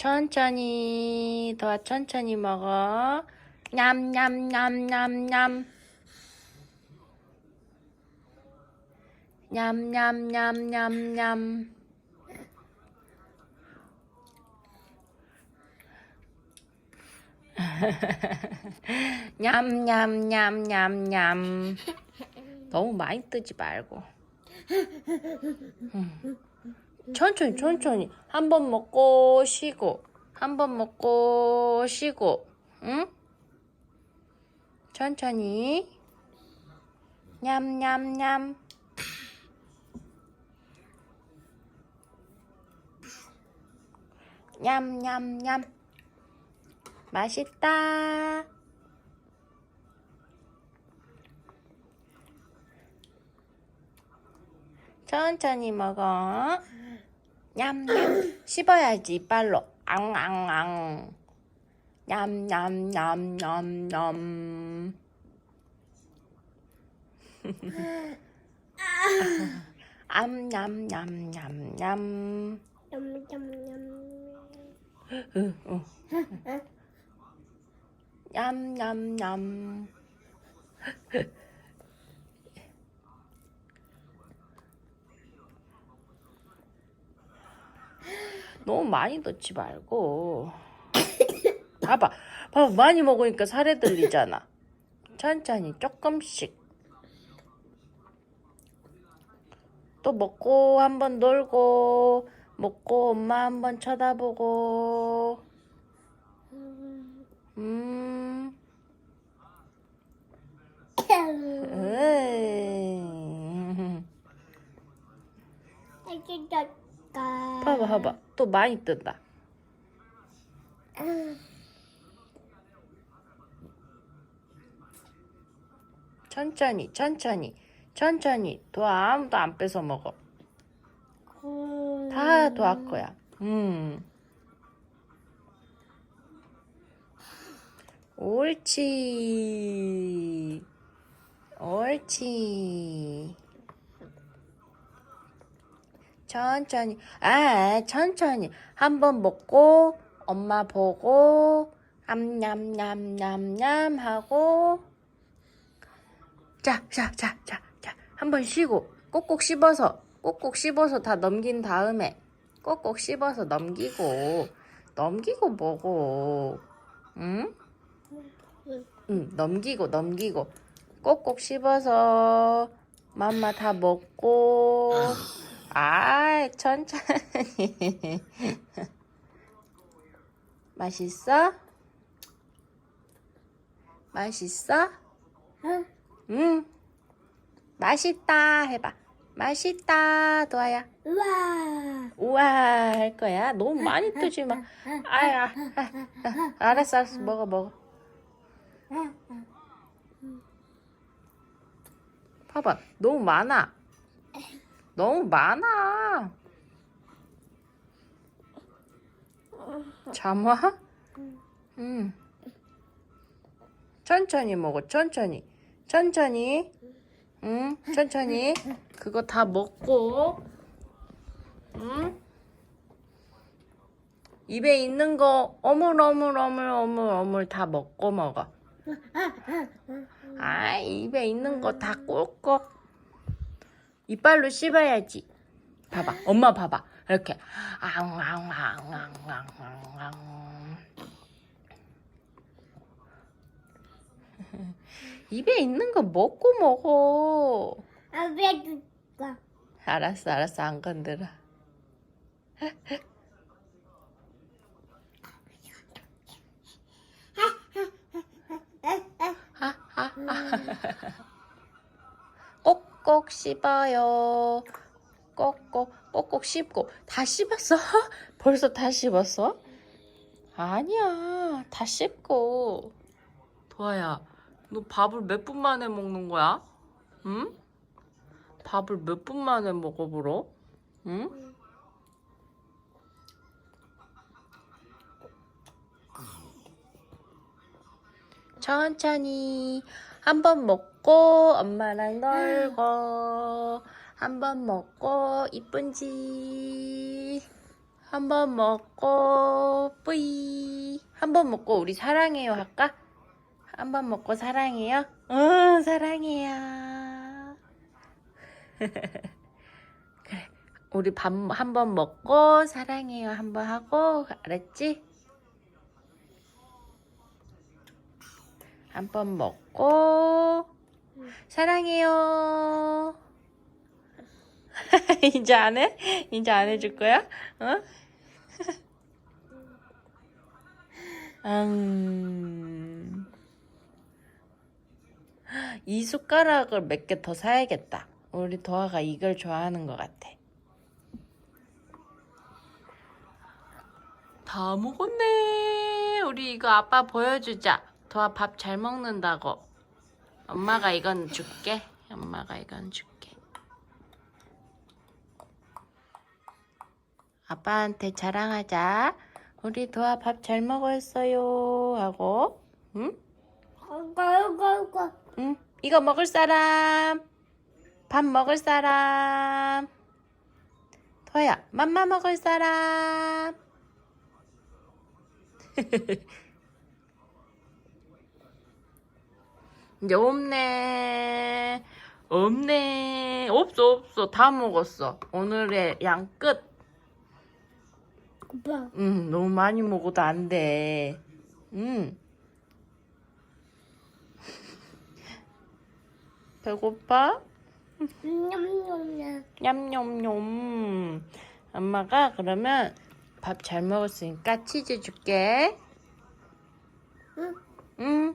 천천히 도와 천천히 먹어. 냠냠냠냠냠. 냠냠냠냠냠. 냠냠냠냠냠. 너무 많이 뜨지 말고. 음. 천천히 천천히. 한 번 먹고 쉬고 한 번 먹고 쉬고 응? 천천히. 냠냠냠. 냠냠냠. 맛있다. 천천히 먹어 냠냠. 씹어야지 이빨로. 앙앙앙. 냠냠냠냠냠. 암냠냠냠냠. 냠냠냠. 으, 어. 냠냠냠 너무 많이 넣지 말고. 봐봐. 봐봐 많이 먹으니까 살에 들리잖아. 천천히 조금씩. 또 먹고 한번 놀고 먹고 엄마 한번 쳐다보고. 음. 에이. 맛있었다. 봐봐 봐봐. 또 많이 뜬다. 천천히 천천히 천천히. 도아 아무도 안 뺏어 먹어. 다 도아 거야. 음. 옳지. 옳지 천천히. 아 천천히. 한번 먹고 엄마 보고 암냠냠냠냠 하고. 자 자 자 자 자 한번 쉬고. 꼭꼭 씹어서 꼭꼭 씹어서 다 넘긴 다음에 꼭꼭 씹어서 넘기고 넘기고 먹어. 응? 응 넘기고 넘기고. 꼭꼭 씹어서 맘마 다 먹고 아 천천히. 맛있어? 맛있어? 응. 응. 맛있다. 해봐. 맛있다 도아야. 우와. 우와 할 거야. 너무 많이 뜨지 마. 아야. 알았어 알았어. 먹어 먹어. 봐봐. 너무 많아 너무 많아. 잠아? 응. 천천히 먹어 천천히. 천천히. 응 천천히. 그거 다 먹고. 응. 입에 있는 거 어물 어물 어물 어물 어물 다 먹고 먹어. 아 입에 있는 거 다 꿀꺽 이빨로 씹어야지. 봐봐 엄마 봐봐. 이렇게. 앙앙앙앙앙앙앙 입에 있는 거 먹고 먹어. 아빠 줄까? 알았어 알았어. 안 건드려 꼭꼭 씹어요 꼭꼭 꼭꼭 씹고 다 씹었어? 벌써 다 씹었어? 아니야 다 씹고 도아야 너 밥을 몇 분 만에 먹는 거야? 응? 밥을 몇 분 만에 먹어보러? 응? 천천히 한 번 먹고 엄마랑 놀고 한 번 먹고 이쁜지 한 번 먹고 뿌이 한 번 먹고 우리 사랑해요 할까? 한 번 먹고 사랑해요? 응 사랑해요 그래 우리 밥 한 번 먹고 사랑해요 한 번 하고 알았지? 한 번 먹고 사랑해요 이제 안 해? 이제 안 해줄 거야? 어? 음. 이 숟가락을 몇 개 더 사야겠다. 우리 도아가 이걸 좋아하는 것 같아. 다 먹었네. 우리 이거 아빠 보여주자. 도아 밥 잘 먹는다고. 엄마가 이건 줄게. 엄마가 이건 줄게. 아빠한테 자랑하자. 우리 도아 밥 잘 먹었어요. 하고. 응? 응? 이거 먹을 사람? 밥 먹을 사람? 도아야, 맘마 먹을 사람? 이제 없네. 없네. 없어, 없어. 다 먹었어. 오늘의 양 끝. 오빠. 응, 너무 많이 먹어도 안 돼. 응. 배고파? 냠냠냠. 냠냠냠. 엄마가 그러면 밥 잘 먹었으니까 치즈 줄게. 응. 응.